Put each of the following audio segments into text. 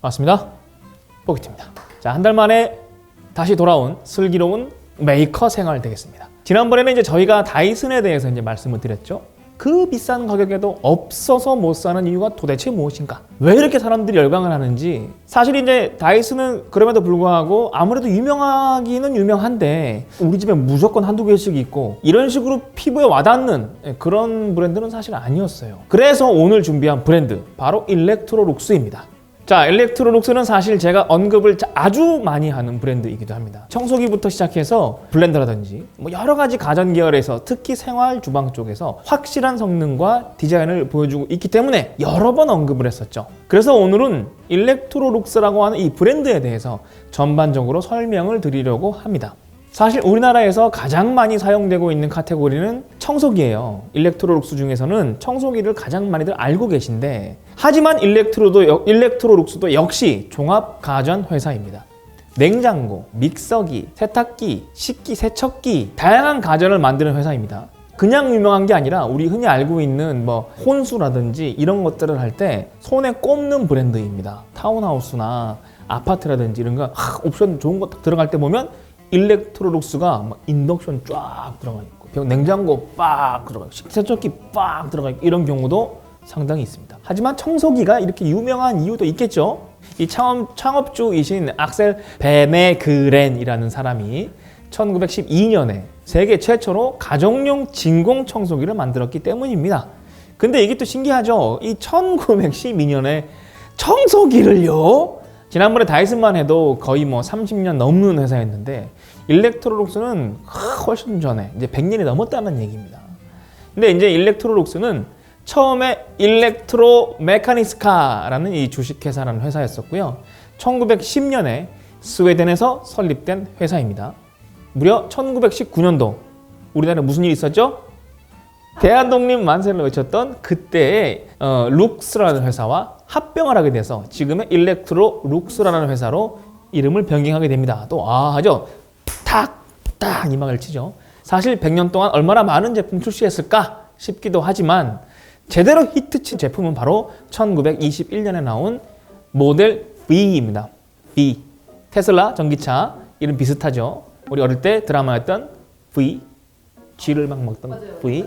맞습니다. 포기트입니다. 자, 한 달 만에 다시 돌아온 슬기로운 메이커 생활 되겠습니다. 지난번에는 이제 저희가 다이슨에 대해서 이제 말씀을 드렸죠. 그 비싼 가격에도 없어서 못 사는 이유가 도대체 무엇인가? 왜 이렇게 사람들이 열광을 하는지 사실 이제 다이슨은 그럼에도 불구하고 아무래도 유명하기는 유명한데 우리 집에 무조건 한두 개씩 있고 이런 식으로 피부에 와닿는 그런 브랜드는 사실 아니었어요. 그래서 오늘 준비한 브랜드 바로 일렉트로 룩스입니다. 자, 일렉트로룩스는 사실 제가 언급을 자- 아주 많이 하는 브랜드이기도 합니다. 청소기부터 시작해서 블렌더라든지 뭐 여러 가지 가전 계열에서 특히 생활 주방 쪽에서 확실한 성능과 디자인을 보여주고 있기 때문에 여러 번 언급을 했었죠. 그래서 오늘은 일렉트로룩스라고 하는 이 브랜드에 대해서 전반적으로 설명을 드리려고 합니다. 사실 우리나라에서 가장 많이 사용되고 있는 카테고리는 청소기예요. 일렉트로룩스 중에서는 청소기를 가장 많이들 알고 계신데 하지만 일렉트로도 여- 일렉트로룩스도 역시 종합 가전 회사입니다. 냉장고, 믹서기, 세탁기, 식기, 세척기 다양한 가전을 만드는 회사입니다. 그냥 유명한 게 아니라 우리 흔히 알고 있는 뭐 혼수라든지 이런 것들을 할 때 손에 꼽는 브랜드입니다. 타운하우스나 아파트라든지 이런 거 하, 옵션 좋은 거딱 들어갈 때 보면 일렉트로룩스가 막 인덕션 쫙 들어가 있고 병- 냉장고 빡 들어가 있고 식세척기 빡 들어가 있고 이런 경우도 상당히 있습니다. 하지만 청소기가 이렇게 유명한 이유도 있겠죠. 이 창업, 창업주이신 악셀 베메그렌이라는 사람이 1912년에 세계 최초로 가정용 진공 청소기를 만들었기 때문입니다. 근데 이게 또 신기하죠. 이 1912년에 청소기를요. 지난번에 다이슨만 해도 거의 뭐 30년 넘는 회사였는데 일렉트로룩스는 훨씬 전에 이제 100년이 넘었다는 얘기입니다. 근데 이제 일렉트로룩스는 처음에 일렉트로 메카니스카라는 이 주식회사라는 회사였었고요. 1910년에 스웨덴에서 설립된 회사입니다. 무려 1919년도 우리나라에 무슨 일이 있었죠? 대한독립 만세를 외쳤던 그때의 어, 룩스라는 회사와 합병을 하게 돼서 지금의 일렉트로 룩스라는 회사로 이름을 변경하게 됩니다. 또 아 하죠. 탁 딱 이막을 치죠. 사실 100년 동안 얼마나 많은 제품 출시했을까 싶기도 하지만 제대로 히트친 제품은 바로 1921년에 나온 모델 V입니다. V. 테슬라 전기차 이름 비슷하죠. 우리 어릴 때 드라마였던 V. 쥐를 막 먹던 V.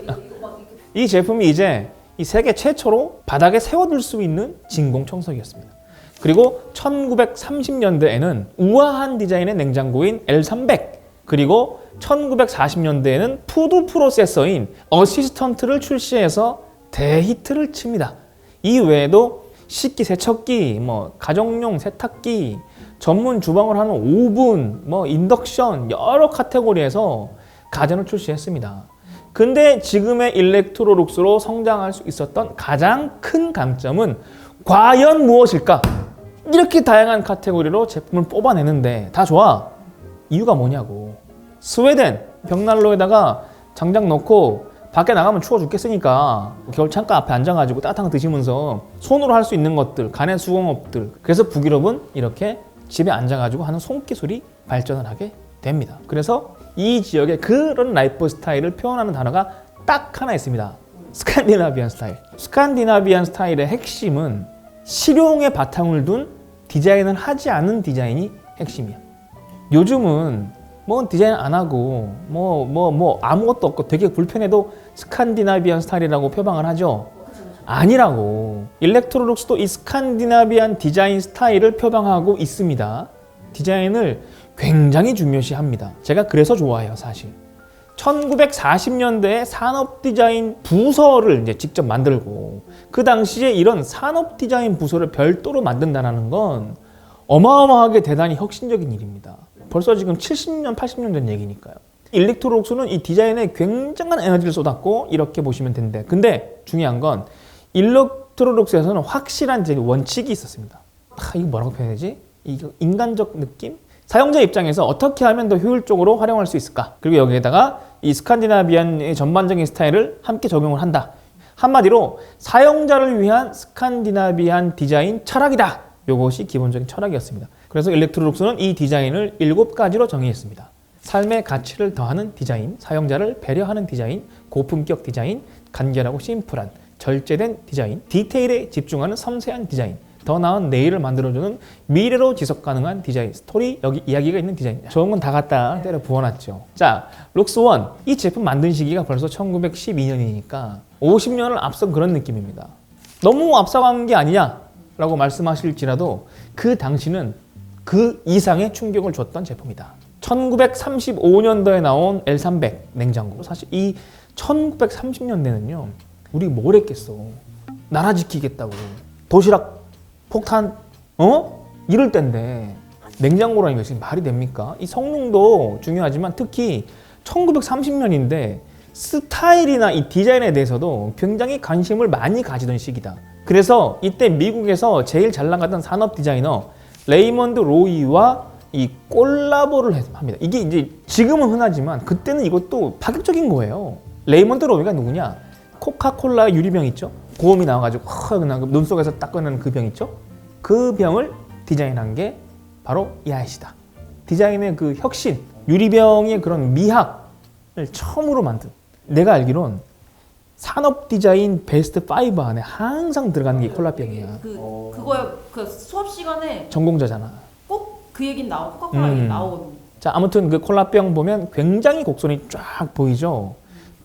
이 제품이 이제 이 세계 최초로 바닥에 세워둘 수 있는 진공 청소기였습니다. 그리고 1930년대에는 우아한 디자인의 냉장고인 L300 그리고 1940년대에는 푸드 프로세서인 어시스턴트를 출시해서 대히트를 칩니다. 이 외에도 식기 세척기, 뭐 가정용 세탁기, 전문 주방을 하는 오븐, 뭐 인덕션 여러 카테고리에서 가전을 출시했습니다. 근데 지금의 일렉트로룩스로 성장할 수 있었던 가장 큰 강점은 과연 무엇일까? 이렇게 다양한 카테고리로 제품을 뽑아내는데 다 좋아. 이유가 뭐냐고. 스웨덴 벽난로에다가 장작 넣고 밖에 나가면 추워 죽겠으니까 겨울 창가 앞에 앉아가지고 따뜻한 거 드시면서 손으로 할 수 있는 것들, 간의 수공업들. 그래서 북유럽은 이렇게 집에 앉아가지고 하는 손기술이 발전을 하게 됩니다. 그래서 이 지역의 그런 라이프 스타일을 표현하는 단어가 딱 하나 있습니다. 스칸디나비안 스타일. 스칸디나비안 스타일의 핵심은 실용의 바탕을 둔 디자인을 하지 않은 디자인이 핵심이야. 요즘은 뭐 디자인 안 하고 뭐 뭐뭐 아무것도 없고 되게 불편해도 스칸디나비안 스타일이라고 표방을 하죠. 아니라고. 일렉트로룩스도 이 스칸디나비안 디자인 스타일을 표방하고 있습니다. 디자인을 굉장히 중요시합니다. 제가 그래서 좋아해요, 사실. 1940년대에 산업 디자인 부서를 이제 직접 만들고 그 당시에 이런 산업 디자인 부서를 별도로 만든다는 건 어마어마하게 대단히 혁신적인 일입니다. 벌써 지금 70년, 80년 된 얘기니까요. 일렉트로룩스는 이 디자인에 굉장한 에너지를 쏟았고 이렇게 보시면 되는데 근데 중요한 건 일렉트로룩스에서는 확실한 원칙이 있었습니다. 아, 이거 뭐라고 표현하지? 이거 인간적 느낌? 사용자 입장에서 어떻게 하면 더 효율적으로 활용할 수 있을까? 그리고 여기에다가 이 스칸디나비안의 전반적인 스타일을 함께 적용을 한다. 한마디로 사용자를 위한 스칸디나비안 디자인 철학이다. 이것이 기본적인 철학이었습니다. 그래서 일렉트로룩스는 이 디자인을 일곱 가지로 정의했습니다. 삶의 가치를 더하는 디자인, 사용자를 배려하는 디자인, 고품격 디자인, 간결하고 심플한, 절제된 디자인, 디테일에 집중하는 섬세한 디자인, 더 나은 내일을 만들어주는 미래로 지속 가능한 디자인 스토리 여기 이야기가 있는 디자인입니다. 좋은 건 다 갖다 때려 부어놨죠. 자, 룩스원 이 제품 만든 시기가 벌써 1912년이니까 50년을 앞선 그런 느낌입니다. 너무 앞서간 게 아니냐라고 말씀하실지라도 그 당시는 그 이상의 충격을 줬던 제품이다. 1935년도에 나온 L300 냉장고. 사실 이 1930년대는요, 우리 뭘 했겠어. 나라 지키겠다고. 도시락, 폭탄, 어? 이럴 때인데, 냉장고라는 것이 말이 됩니까? 이 성능도 중요하지만 특히 1930년인데, 스타일이나 이 디자인에 대해서도 굉장히 관심을 많이 가지던 시기다. 그래서 이때 미국에서 제일 잘 나가던 산업 디자이너 레이먼드 로이와 이 콜라보를 했- 합니다. 이게 이제 지금은 흔하지만 그때는 이것도 파격적인 거예요. 레이먼드 로이가 누구냐? 코카콜라 유리병 있죠? 고음이 나와가지고 허 그냥 그눈 속에서 딱 꺼내는 그 병 있죠? 그 병을 디자인한 게 바로 이 아이시다. 디자인의 그 혁신, 유리병의 그런 미학을 처음으로 만든. 내가 알기론 산업 디자인 베스트 5 안에 항상 들어가는 게 콜라병이야. 그 어. 그거에 그 수업 시간에 전공자잖아. 꼭 그 얘기는 나오 코카콜라 음. 얘기 나오거든요. 자, 아무튼 그 콜라병 보면 굉장히 곡선이 쫙 보이죠.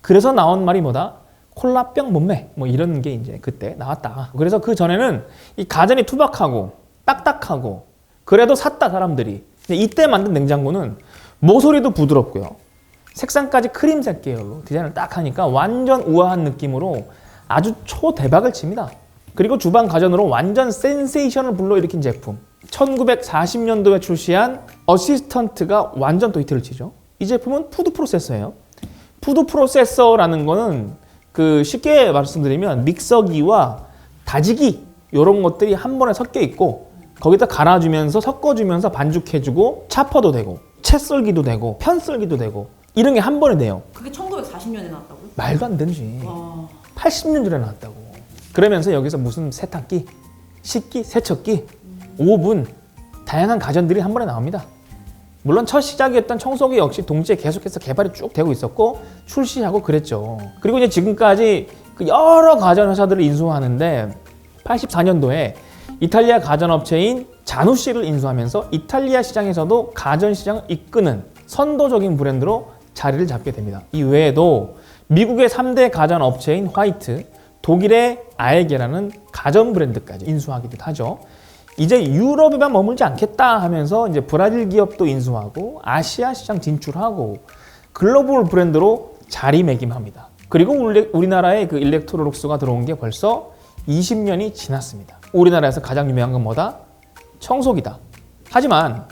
그래서 나온 말이 뭐다? 콜라병 몸매 뭐 이런 게 이제 그때 나왔다. 그래서 그 전에는 이 가전이 투박하고 딱딱하고 그래도 샀다 사람들이. 이때 만든 냉장고는 모서리도 부드럽고요. 색상까지 크림색 계열로 디자인을 딱 하니까 완전 우아한 느낌으로 아주 초대박을 칩니다. 그리고 주방 가전으로 완전 센세이션을 불러일으킨 제품. 1940년도에 출시한 어시스턴트가 완전 또 히트를 치죠. 이 제품은 푸드 프로세서예요. 푸드 프로세서라는 거는 그 쉽게 말씀드리면 믹서기와 다지기 이런 것들이 한 번에 섞여 있고 거기다 갈아주면서 섞어주면서 반죽해주고 차퍼도 되고 채 썰기도 되고 편 썰기도 되고 이런 게 한 번에 돼요. 그게 1940년에 나왔다고 요? 말도 안 되지. 와. 80년 전에 나왔다고. 그러면서 여기서 무슨 세탁기, 식기, 세척기, 오븐, 다양한 가전들이 한 번에 나옵니다. 물론 첫 시작이었던 청소기 역시 동시에 계속해서 개발이 쭉 되고 있었고 출시하고 그랬죠. 그리고 이제 지금까지 그 여러 가전 회사들을 인수하는데 84년도에 이탈리아 가전 업체인 자누시를 인수하면서 이탈리아 시장에서도 가전 시장을 이끄는 선도적인 브랜드로 자리를 잡게 됩니다. 이 외에도 미국의 3대 가전 업체인 화이트, 독일의 아에게라는 가전 브랜드까지 인수하기도 하죠. 이제 유럽에만 머물지 않겠다 하면서 이제 브라질 기업도 인수하고 아시아 시장 진출하고 글로벌 브랜드로 자리매김합니다. 그리고 우리- 우리나라에 그 일렉트로룩스가 들어온 게 벌써 20년이 지났습니다. 우리나라에서 가장 유명한 건 뭐다? 청소기다. 하지만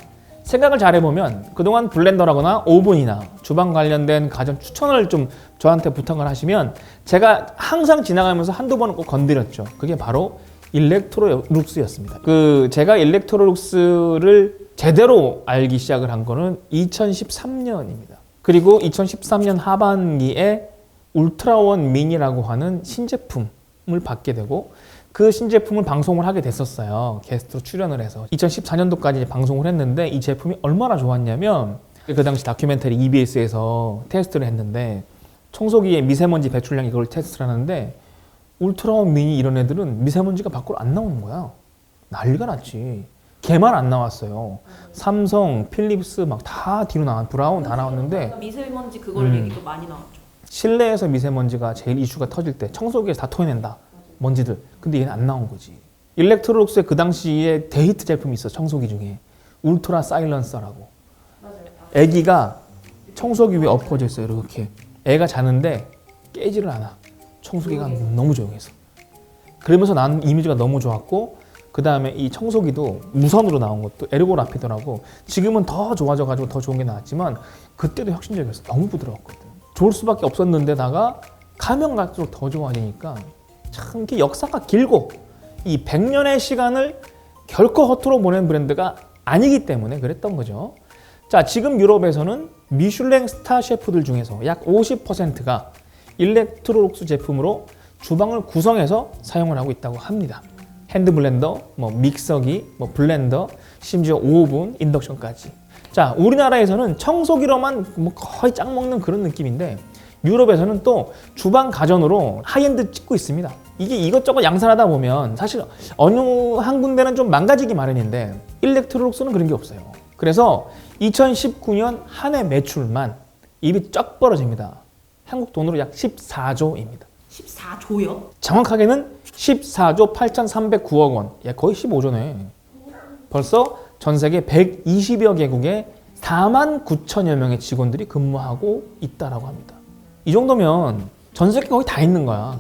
생각을 잘 해보면 그동안 블렌더라거나 오븐이나 주방 관련된 가전 추천을 좀 저한테 부탁을 하시면 제가 항상 지나가면서 한두 번은 꼭 건드렸죠. 그게 바로 일렉트로룩스였습니다. 그 제가 일렉트로룩스를 제대로 알기 시작을 한 거는 2013년입니다. 그리고 2013년 하반기에 울트라원 미니라고 하는 신제품을 받게 되고 그 신제품을 방송을 하게 됐었어요. 게스트로 출연을 해서 2014년도까지 방송을 했는데 이 제품이 얼마나 좋았냐면 그 당시 다큐멘터리 EBS에서 테스트를 했는데 청소기의 미세먼지 배출량 이걸 테스트를 하는데 울트라원 미니 이런 애들은 미세먼지가 밖으로 안 나오는 거야. 난리가 났지. 걔만 안 나왔어요. 삼성, 필립스 막 다 뒤로 나와 브라운 다 나왔는데 미세먼지 그걸 음. 얘기도 많이 나왔죠. 실내에서 미세먼지가 제일 이슈가 터질 때 청소기에서 다 토해낸다 먼지들 근데 얘는 안 나온 거지 일렉트로룩스의 그 당시에 데이트 제품이 있어 청소기 중에 울트라 사일런서라고 애기가 청소기 위에 엎어져 있어요 이렇게 애가 자는데 깨지를 않아 청소기가 너무 조용해서. 그러면서 나는 이미지가 너무 좋았고 그 다음에 이 청소기도 무선으로 나온 것도 에르고라피더라고. 지금은 더 좋아져가지고 더 좋은 게 나왔지만 그때도 혁신적이었어 너무 부드러웠거든. 좋을 수밖에 없었는데다가 가면 갈수록 더 좋아지니까 참 이게 역사가 길고 이 100년의 시간을 결코 허투루 보낸 브랜드가 아니기 때문에 그랬던 거죠. 자, 지금 유럽에서는 미슐랭 스타 셰프들 중에서 약 50%가 일렉트로룩스 제품으로 주방을 구성해서 사용을 하고 있다고 합니다. 핸드 블렌더, 뭐 믹서기, 뭐 블렌더, 심지어 오븐, 인덕션까지. 자, 우리나라에서는 청소기로만 뭐 거의 짱 먹는 그런 느낌인데 유럽에서는 또 주방 가전으로 하이엔드 찍고 있습니다. 이게 이것저것 양산하다 보면 사실 어느 한 군데는 좀 망가지기 마련인데 일렉트로룩스는 그런 게 없어요. 그래서 2019년 한 해 매출만 입이 쫙 벌어집니다. 한국 돈으로 약 14조입니다. 14조요? 정확하게는 14조 8,309억 원. 야, 거의 15조네. 벌써 전 세계 120여 개국에 4만 9천여 명의 직원들이 근무하고 있다라고 합니다. 이 정도면 전 세계 거의 다 있는 거야.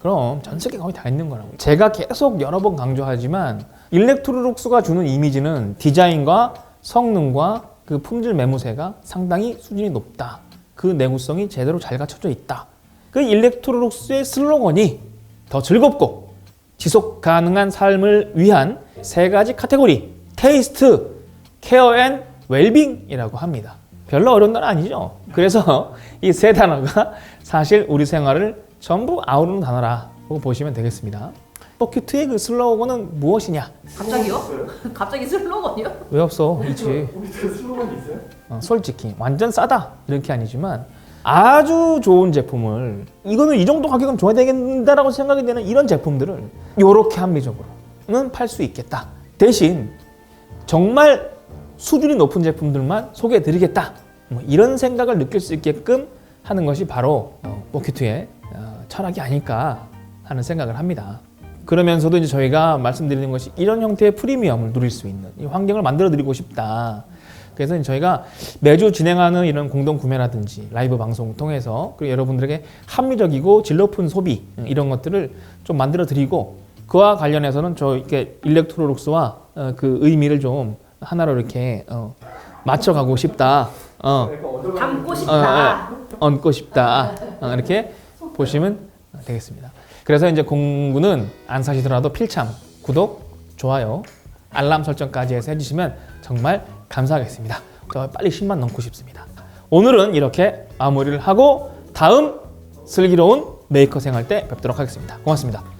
그럼 전 세계 거의 다 있는 거라고. 제가 계속 여러 번 강조하지만 일렉트로룩스가 주는 이미지는 디자인과 성능과 그 품질 매무새가 상당히 수준이 높다. 그 내구성이 제대로 잘 갖춰져 있다. 그 일렉트로룩스의 슬로건이 더 즐겁고 지속 가능한 삶을 위한 세 가지 카테고리 테이스트, 케어 앤 웰빙이라고 합니다. 별로 어려운 단어 아니죠. 그래서 이 세 단어가 사실 우리 생활을 전부 아우르는 단어라고 보시면 되겠습니다. 포큐트의 그 슬로건은 무엇이냐? 갑자기요? 없어요? 갑자기 슬로건이요? 왜 없어? 있지. 우리 그 슬로건이 있어요? 어, 솔직히 완전 싸다 이렇게 아니지만 아주 좋은 제품을 이거는 이 정도 가격은 줘야 되겠다라고 생각이 되는 이런 제품들을 이렇게 합리적으로는 팔 수 있겠다. 대신 정말 수준이 높은 제품들만 소개해드리겠다. 뭐 이런 생각을 느낄 수 있게끔 하는 것이 바로 어, 포켓트의 어, 철학이 아닐까 하는 생각을 합니다. 그러면서도 이제 저희가 말씀드리는 것이 이런 형태의 프리미엄을 누릴 수 있는 이 환경을 만들어 드리고 싶다. 그래서 이제 저희가 매주 진행하는 이런 공동 구매라든지 라이브 방송을 통해서 그리고 여러분들에게 합리적이고 질 높은 소비 음, 이런 것들을 좀 만들어 드리고 그와 관련해서는 저 이렇게 일렉트로룩스와 어, 그 의미를 좀 하나로 이렇게 어, 맞춰가고 싶다. 어, 담고 느낌. 싶다. 얹고 싶다. 어, 이렇게 보시면 되겠습니다. 그래서 이제 공구는 안 사시더라도 필참 구독, 좋아요, 알람 설정까지 해서 해주시면 정말 감사하겠습니다. 저 빨리 10만 넘고 싶습니다. 오늘은 이렇게 마무리를 하고 다음 슬기로운 메이커 생활 때 뵙도록 하겠습니다. 고맙습니다.